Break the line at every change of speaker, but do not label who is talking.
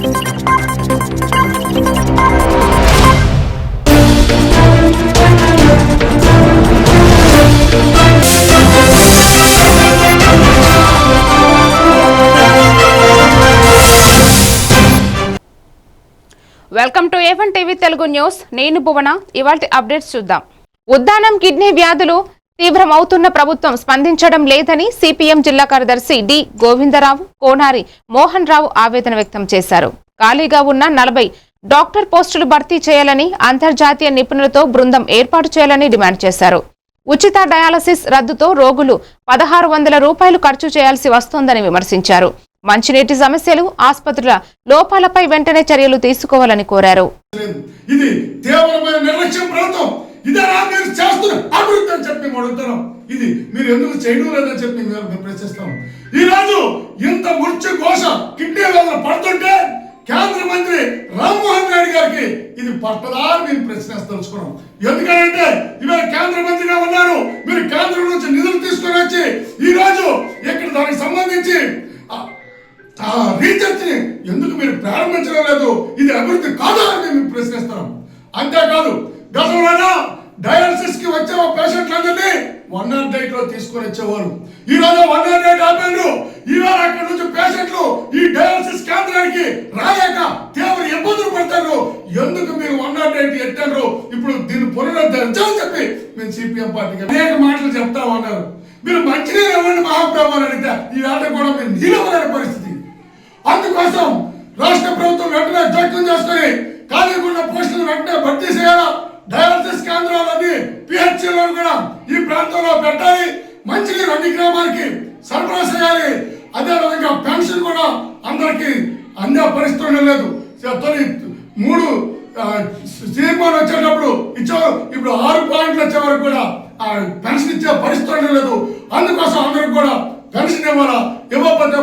Welcome to A one TV Telugu news. నేను భువన. ఇవాటి updates చూద్దాం. ఉద్దానం కిడ్నీ వ్యాధులు తీవ్రమవుతున్న ప్రభుత్వం స్పందించడం లేదని సిపిఎం జిల్లా కార్యదర్శి డి. గోవిందరావు కోనారి మోహన్ రావు ఆవేదన వ్యక్తం చేశారు. ఖాళీగా ఉన్న నలభై డాక్టర్ పోస్టులు భర్తీ చేయాలని అంతర్జాతీయ నిపుణులతో బృందం ఏర్పాటు చేయాలని డిమాండ్ చేశారు. ఉచిత డయాలసిస్ రద్దుతో రోగులు పదహారు వందల రూపాయలు ఖర్చు చేయాల్సి వస్తోందని విమర్శించారు. మంచినీటి సమస్యలు ఆసుపత్రుల లోపాలపై వెంటనే చర్యలు తీసుకోవాలని కోరారు
లేదు ఇది తీవ్రమైన నిర్లక్ష్యం ప్రభుత్వం ఇదేనా మీరు చేస్తున్న అభివృద్ధి అని చెప్పి మేము అడుగుతున్నాం. ఇది మీరు ఎందుకు చేయడం లేదని చెప్పి మేము మేము ప్రశ్నిస్తాం. ఈ రోజు ఇంత మృత్యు ఘోష కిడ్నీ వేదన పడుతుంటే కేంద్ర మంత్రి రామ్మోహన్ రెడ్డి గారికి ఇది పట్టదా అని మేము ప్రశ్నిస్తలుచుకున్నాం ఎందుకంటే ఇవాళ కేంద్ర మంత్రిగా ఉన్నారు. మీరు కేంద్రం నుంచి నిధులు తీసుకొని వచ్చి ఈ రోజు ఇక్కడ దానికి సంబంధించి ఆ, రీసెర్చ్ని ఎందుకు మీరు ప్రారంభించడం లేదు? ఇది అభివృద్ధి కాదా అని మేము ప్రశ్నిస్తున్నాం అంతేకాదు గతంలోనా డయాలసిస్కి వచ్చే పేషెంట్లందరినీ వన్ నాట్ ఎయిట్లో తీసుకొని వచ్చేవారు. ఈ రోజు వన్ నాట్ ఎయిట్ ఆపారు ఈవేళ అక్కడ నుంచి పేషెంట్లు ఈ డయాలసిస్ కేంద్రానికి రాలేక తీవ్ర ఇబ్బందులు పడతారు. ఎందుకు మీరు వన్ నాట్ ఎయిట్ ఎట్టారు? ఇప్పుడు దీన్ని పునరుద్ధరించాలని చెప్పి మేము సిపిఎం పార్టీకి అనేక మాటలు చెప్తా ఉన్నారు. మీరు మంచినీళ్ళు ఇవ్వండి మహాప్రభు అడిగితే ఈ వేళ కూడా మీరు నీళ్ళు పరిస్థితి. అందుకోసం రాష్ట్ర ప్రభుత్వం వెంటనే జోక్యం చేసుకుని ఖాళీగా ఉన్న పోస్టులు వెంటనే భర్తీ చేయాలా? పిహెచ్సిలో కూడా ఈ ప్రాంతంలో పెట్టాలి మంచినీరు అన్ని గ్రామాలకి సరఫరా చేయాలి. అదేవిధంగా పెన్షన్ కూడా అందరికి అందే పరిస్థితి లేదు. తొలి మూడు తీర్మానం వచ్చేటప్పుడు ఇచ్చారు ఇప్పుడు ఆరు పాయింట్లు వచ్చే వరకు కూడా పెన్షన్ ఇచ్చే పరిస్థితి లేదు. అందుకోసం అందరికి కూడా పెన్షన్ ఇవ్వాలా? ఇవ్వకపోతే